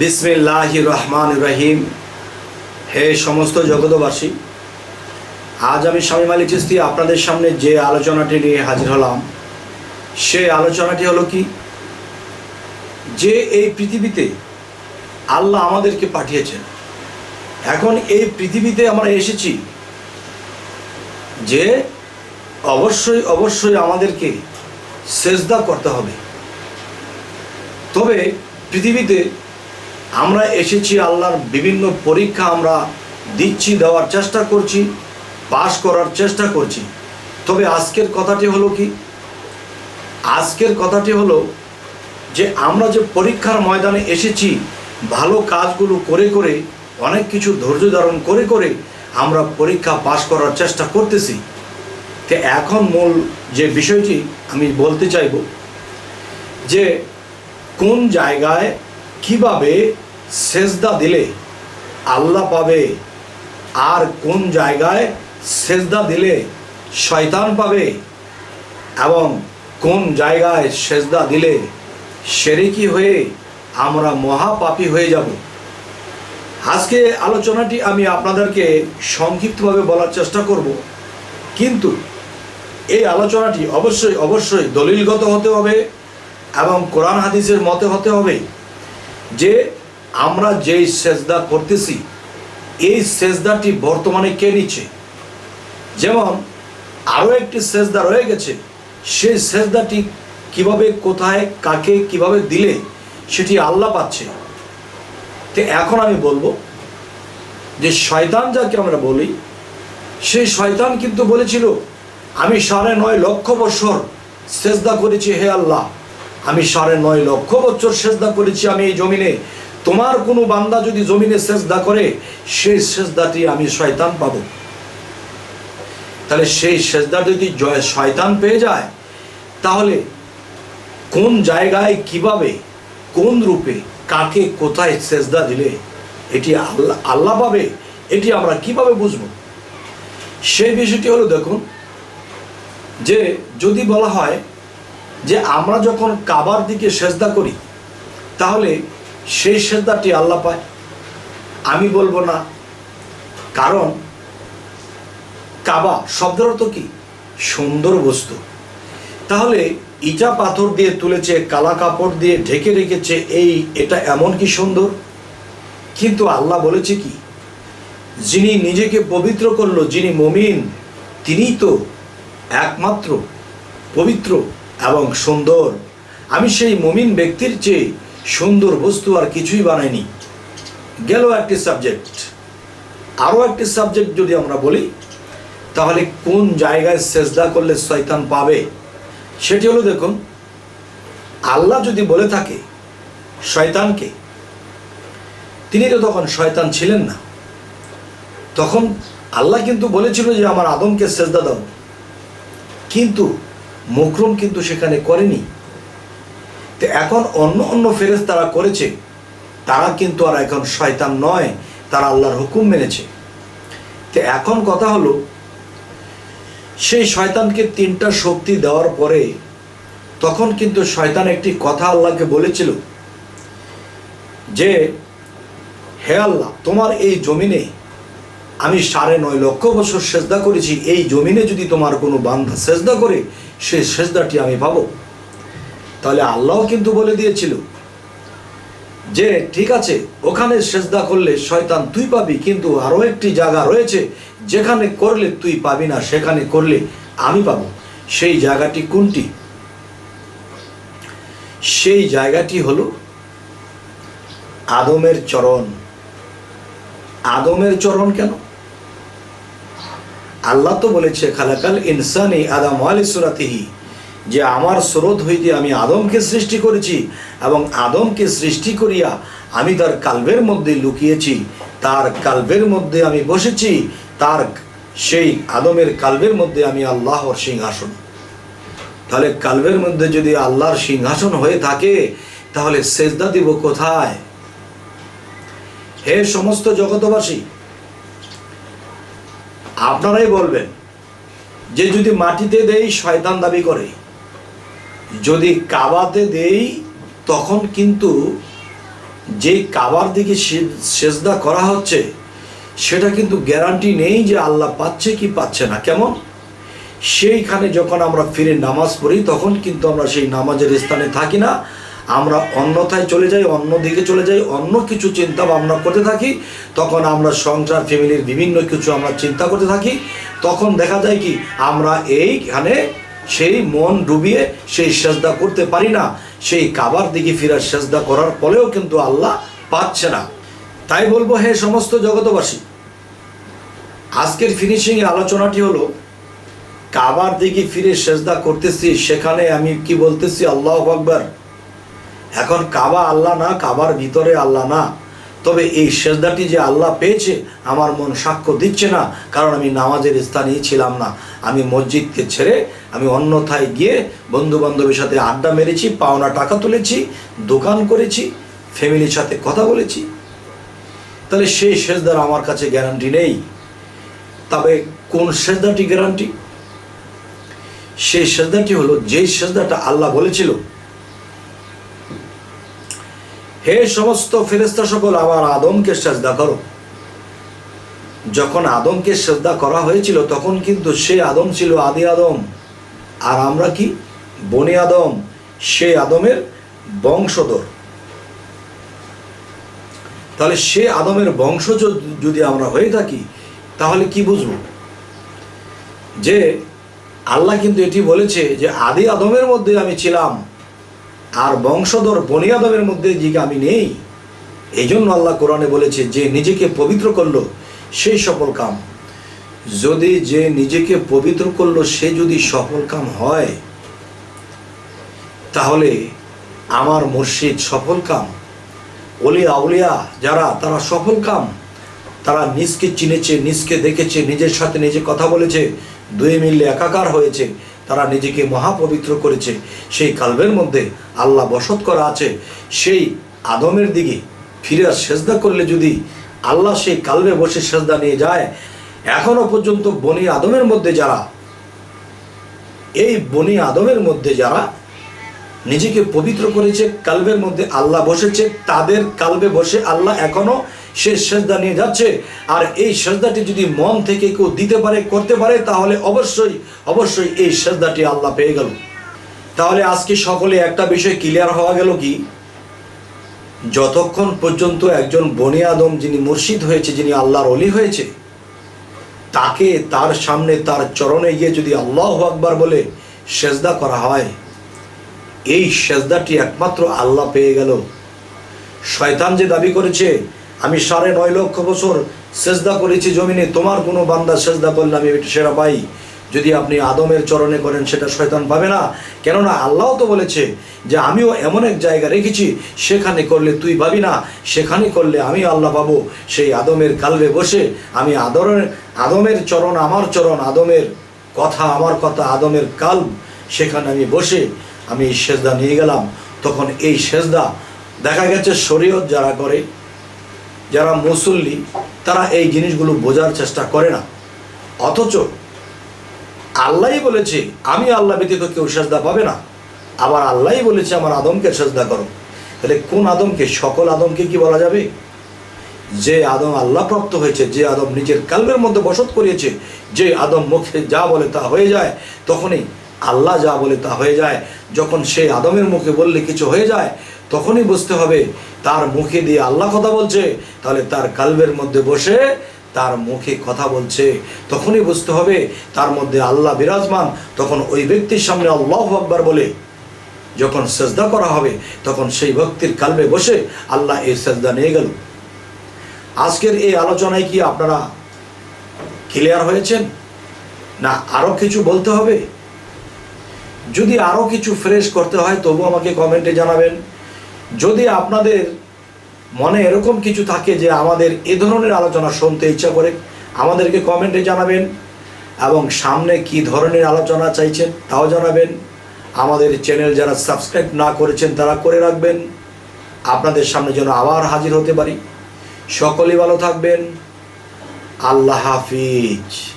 বিসমিল্লাহ রহমান রহিম। হে সমস্ত জগতবাসী আজ আমি স্বামী মালিক চিস্তি আপনাদের সামনে যে আলোচনাটি নিয়ে হাজির হলাম, সে আলোচনাটি হলো কি? যে এই পৃথিবীতে আল্লাহ আমাদেরকে পাঠিয়েছেন, এখন এই পৃথিবীতে আমরা এসেছি যে অবশ্যই অবশ্যই আমাদেরকে সেজদা করতে হবে। তবে পৃথিবীতে আমরা এসেছি আল্লাহর বিভিন্ন পরীক্ষা আমরা দিচ্ছি, দেওয়ার চেষ্টা করছি, পাশ করার চেষ্টা করছি। তবে আজকের কথাটি হলো কি? আজকের কথাটি হলো যে আমরা যে পরীক্ষার ময়দানে এসেছি, ভালো কাজগুলো করে করে, অনেক কিছু ধৈর্য ধারণ করে করে আমরা পরীক্ষা পাশ করার চেষ্টা করতেছি। তো এখন মূল যে বিষয়টি আমি বলতে চাইব, যে কোন জায়গায় কীভাবে সেজদা দিলে আল্লাহ পাবে। আর কোন জায়গায় সেজদা দিলে শয়তান পাবে এবং কোন জায়গায় সেজদা দিলে সেরেকি হয়ে আমরা মহাপাপী হয়ে যাব? আজকে আলোচনাটি আমি আপনাদেরকে সংক্ষিপ্তভাবে বলার চেষ্টা করব। কিন্তু এই আলোচনাটি অবশ্যই অবশ্যই দলিলগত হতে হবে এবং কোরআন হাদিসের মতে হতে হবে যে আমরা যেই সেজদা করতেছি, এই সেজদাটি বর্তমানে কে নিচ্ছে? যেমন, আরও একটি সেজদা রয়ে গেছে, সেই সেজদাটি কীভাবে, কোথায়, কাকে কীভাবে দিলে সেটি আল্লাহ পাচ্ছে। তো এখন আমি বলব যে শয়তান যাকে আমরা বলি, সেই শয়তান কিন্তু বলেছিল, আমি সাড়ে নয় লক্ষ বছর সেজদা করেছি হে আল্লাহ। আমি সাড়ে নয় লক্ষ বছর সেজদা করেছি আমি এই জমিনে। তোমার কোনো বান্দা যদি জমিনে সেজদা করে, সেই সেজদাটি আমি শয়তান পাবো। তাহলে সেই সেজদা যদি জয় শয়তান পেয়ে যায়, তাহলে কোন জায়গায়, কীভাবে, কোন রূপে, কাকে কোথায় সেজদা দিলে এটি আল্লাহ আল্লাহ পাবে, এটি আমরা কীভাবে বুঝব? সেই বিষয়টি হলো দেখুন, যে যদি বলা হয় যে আমরা যখন কাবার দিকে সেজদা করি, তাহলে সেই সেজদাটি আল্লাহ পায়। আমি বলব না। কারণ কাবা শব্দের অর্থ কি? সুন্দর বস্তু। তাহলে ইটা পাথর দিয়ে তুলেছে, কালা কাপড় দিয়ে ঢেকে রেখেছে, এই এটা এমন কি সুন্দর? কিন্তু আল্লাহ বলেছে কি? যিনি নিজেকে পবিত্র করল, যিনি মমিন, তিনিই তো একমাত্র পবিত্র এবং সুন্দর। আমি সেই মমিন ব্যক্তির চেয়ে সুন্দর বস্তু আর কিছুই বানায়নি। গেল একটি সাবজেক্ট আরও একটি সাবজেক্ট যদি আমরা বলি, তাহলে কোন জায়গায় সেজদা করলে শয়তান পাবে? সেটি হলো দেখুন, আল্লাহ যদি বলে থাকে শয়তানকে, তিনি তো তখন শয়তান ছিলেন না। তখন আল্লাহ কিন্তু বলেছিল যে, আমার আদমকে সেজদা দাও। কিন্তু মুকরম কিন্তু সেখানে করেনি। তো এখন অন্য অন্য ফেরেজ তারা করেছে, তারা কিন্তু আর এখন শয়তান নয়, তারা আল্লাহর হুকুম মেনেছে। তো এখন কথা হলো, সেই শয়তানকে তিনটা শক্তি দেওয়ার পরে তখন কিন্তু শয়তান একটি কথা আল্লাহকে বলেছিল যে, হে আল্লাহ, তোমার এই জমিনে আমি সাড়ে নয় লক্ষ বছর সেজদা করেছি, এই জমিনে যদি তোমার কোনো বান্ধা সেজদা করে সেই সেজদাটি আমি পাবো। তাহলে আল্লাহ কিন্তু বলে দিয়েছিল যে, ঠিক আছে, ওখানে সেজদা করলে শয়তান তুই পাবি, কিন্তু আরও একটি জায়গা রয়েছে যেখানে করলে তুই পাবি না, সেখানে করলে আমি পাব। সেই জায়গাটি কোনটি? সেই জায়গাটি হলো আদমের চরণ। আদমের চরণ কেন? আল্লাহ তো বলেছে, খালাকাল ইনসানি আদম আলী সুরাতিহি। যে আমার স্রোত হইতে আমি আদমকে সৃষ্টি করেছি এবং আদমকে সৃষ্টি করিয়া আমি তার কালবের মধ্যে লুকিয়েছি, তার কালবের মধ্যে আমি বসেছি, তার সেই আদমের কালবের মধ্যে আমি আল্লাহর সিংহাসন। তাহলে কালবের মধ্যে যদি আল্লাহর সিংহাসন হয়ে থাকে, তাহলে সেজদা দিব কোথায়? হে সমস্ত জগতবাসী আপনারাই বলবেন, যে যদি মাটিতে দেই, শয়তান দাবি করে। যদি কাবাতে দেই, তখন কিন্তু যে কাবার দিকে সেজদা করা হচ্ছে, সেটা কিন্তু গ্যারান্টি নেই যে আল্লাহ পাচ্ছে কি পাচ্ছে না। কেমন? সেইখানে যখন আমরা ফিরে নামাজ পড়ি, তখন কিন্তু আমরা সেই নামাজের স্থানে থাকি না। আমরা অন্যথায় চলে যাই, অন্য দিকে চলে যাই, অন্য কিছু চিন্তা ভাবনা করতে থাকি। তখন আমরা সংসার ফ্যামিলির বিভিন্ন কিছু আমরা চিন্তা করতে থাকি। তখন দেখা যায় কি, আমরা এইখানে সেই মন ডুবিয়ে সেই সেজদা করতে পারি না। সেই কাবার দিকে ফিরার সেজদা করার পরেও কিন্তু আল্লাহ পাচ্ছে না। তাই বলব, হে সমস্ত জগতবাসী আজকের ফিনিশিং আলোচনাটি হলো, কাবার দিকে ফিরে সেজদা করতেছি, সেখানে আমি কি বলতেছি? আল্লাহ আকবার। এখন কাবা আল্লাহ না, কাবার ভিতরে আল্লাহ না। তবে এই সেজদাটি যে আল্লাহ পেয়েছে, আমার মন সাক্ষ্য দিচ্ছে না, কারণ আমি নামাজের স্থানেই ছিলাম না। আমি মসজিদকে ছেড়ে আমি অন্যথায় গিয়ে বন্ধু বান্ধবের সাথে আড্ডা মেরেছি, পাওনা টাকা তুলেছি, দোকান করেছি, ফ্যামিলির সাথে কথা বলেছি। তাহলে সেই সেজদার আমার কাছে গ্যারান্টি নেই। তবে কোন সেজদাটি গ্যারান্টি সেই সেজদাটি হলো, যেই সেজদাটা আল্লাহ বলেছিল হে সমস্ত ফেরেস্তা সকল, আমার আদমকে সেজদা করো। যখন আদমকে শ্রদ্ধা করা হয়েছিল, তখন কিন্তু সে আদম ছিল আদি আদম। আর আমরা কি? বনি আদম, সে আদমের বংশধর। তাহলে সে আদমের বংশজ যদি আমরা হয়ে থাকি, তাহলে কি বুঝব? যে আল্লাহ কিন্তু এটি বলেছে যে, আদি আদমের মধ্যে আমি ছিলাম। আর বংশধর বনি আদমের মধ্যে যে আমি নেই এই জন্য আল্লাহ কোরআনে বলেছে, যে নিজেকে পবিত্র করল সেই সফল কাম। যদি যে নিজেকে পবিত্র করল সে যদি সফল কাম হয়, তাহলে আমার মুর্শিদ সফল কাম। অলিয়া আউলিয়া যারা, তারা সফল কাম। তারা নিজকে চিনেছে, নিজকে দেখেছে, নিজের সাথে নিজে কথা বলেছে, দুই মিললে একাকার হয়েছে। তারা নিজেকে মহাপবিত্র করেছে। সেই কালবের মধ্যে আল্লাহ বসত করা আছে। সেই আদমের দিকে ফিরে সেজদা করলে যদি আল্লাহ সেই কালবে বসে সেজদা নিয়ে যায়, এখনও পর্যন্ত বনি আদমের মধ্যে যারা, এই বনি আদমের মধ্যে যারা নিজেকে পবিত্র করেছে, কালবের মধ্যে আল্লাহ বসেছে, তাদের কালবে বসে আল্লাহ এখনও সে সেজদা নিয়ে যাচ্ছে। আর এই সেজদাটি যদি মন থেকে কেউ দিতে পারে, করতে পারে, তাহলে অবশ্যই অবশ্যই এই সেজদাটি আল্লাহ পেয়ে গেল। তাহলে আজকে সকলে একটা বিষয় ক্লিয়ার হওয়া গেল কি? যতক্ষণ পর্যন্ত একজন বনি আদম যিনি মুর্শিদ হয়েছে, যিনি আল্লাহর অলি হয়েছে, তাকে তার সামনে, তার চরণে গিয়ে যদি আল্লাহ আকবার বলে সেজদা করা হয়, এই সেজদাটি একমাত্র আল্লাহ পেয়ে গেল। শয়তান যে দাবি করেছে আমি সাড়ে নয় লক্ষ বছর সেজদা করেছি জমিনে, তোমার কোনো বান্দা সেজদা করলে আমি এটা সেরা পাই। যদি আপনি আদমের চরণে করেন, সেটা শয়তান পাবে না। কেননা আল্লাহ তো বলেছে যে, আমিও এমন এক জায়গা রেখেছি, সেখানে করলে তুই পাবি না। সেখানে করলে আমি আল্লাহ পাবো। সেই আদমের কালবে বসে আমি আদরের, আদমের চরণ আমার চরণ, আদমের কথা আমার কথা, আদমের কাল সেখানে আমি বসে আমি সেজদা নিয়ে গেলাম। তখন এই সেজদা দেখা গেছে শরীয়ত যারা করে যারা মুসল্লি, তারা এই জিনিসগুলো বোঝার চেষ্টা করে না। অথচ আল্লাহই বলেছে, আমি আল্লাহ ব্যতীত কেউ সেজদা পাবে না। আবার আল্লাহই বলেছে, আমার আদমকে সেজদা করো। তাহলে কোন আদমকে? সকল আদমকে কি বলা যাবে? যে আদম আল্লাহ প্রাপ্ত হয়েছে, যে আদম নিজের কালবের মধ্যে বসত করিয়েছে, যে আদম মুখে যা বলে তা হয়ে যায়, তখনই আল্লাহ যা বলে তা হয়ে যায়। যখন সেই আদমের মুখে বললে কিছু হয়ে যায় তখনই বুঝতে হবে, তার মুখে দিয়ে আল্লাহ কথা বলছে, তাহলে তার কালবের মধ্যে বসে তার মুখে কথা বলছে। তখনই বুঝতে হবে, তার মধ্যে আল্লাহ বিরাজমান, তখন ওই ব্যক্তির সামনে আল্লাহ আকবার বলে। যখন সেজদা করা হবে, তখন সেই ভক্তির কালবে বসে আল্লাহ এই সেজদা নিয়ে গেল। আজকের এই আলোচনায় কি আপনারা ক্লিয়ার হয়েছেন? না আরও কিছু বলতে হবে? যদি আরও কিছু ফ্রেশ করতে হয়, তবু আমাকে কমেন্টে জানাবেন। যদি আপনাদের মনে এরকম কিছু থাকে যে আমাদের এ ধরনের আলোচনা শুনতে ইচ্ছা করে, আমাদেরকে কমেন্টে জানাবেন এবং সামনে কি ধরনের আলোচনা চাইছেন তাও জানাবেন। আমাদের চ্যানেল যারা সাবস্ক্রাইব না করেছেন তারা করে রাখবেন। আপনাদের সামনে যেন আবার হাজির হতে পারি। সকলেই ভালো থাকবেন। আল্লাহ হাফিজ।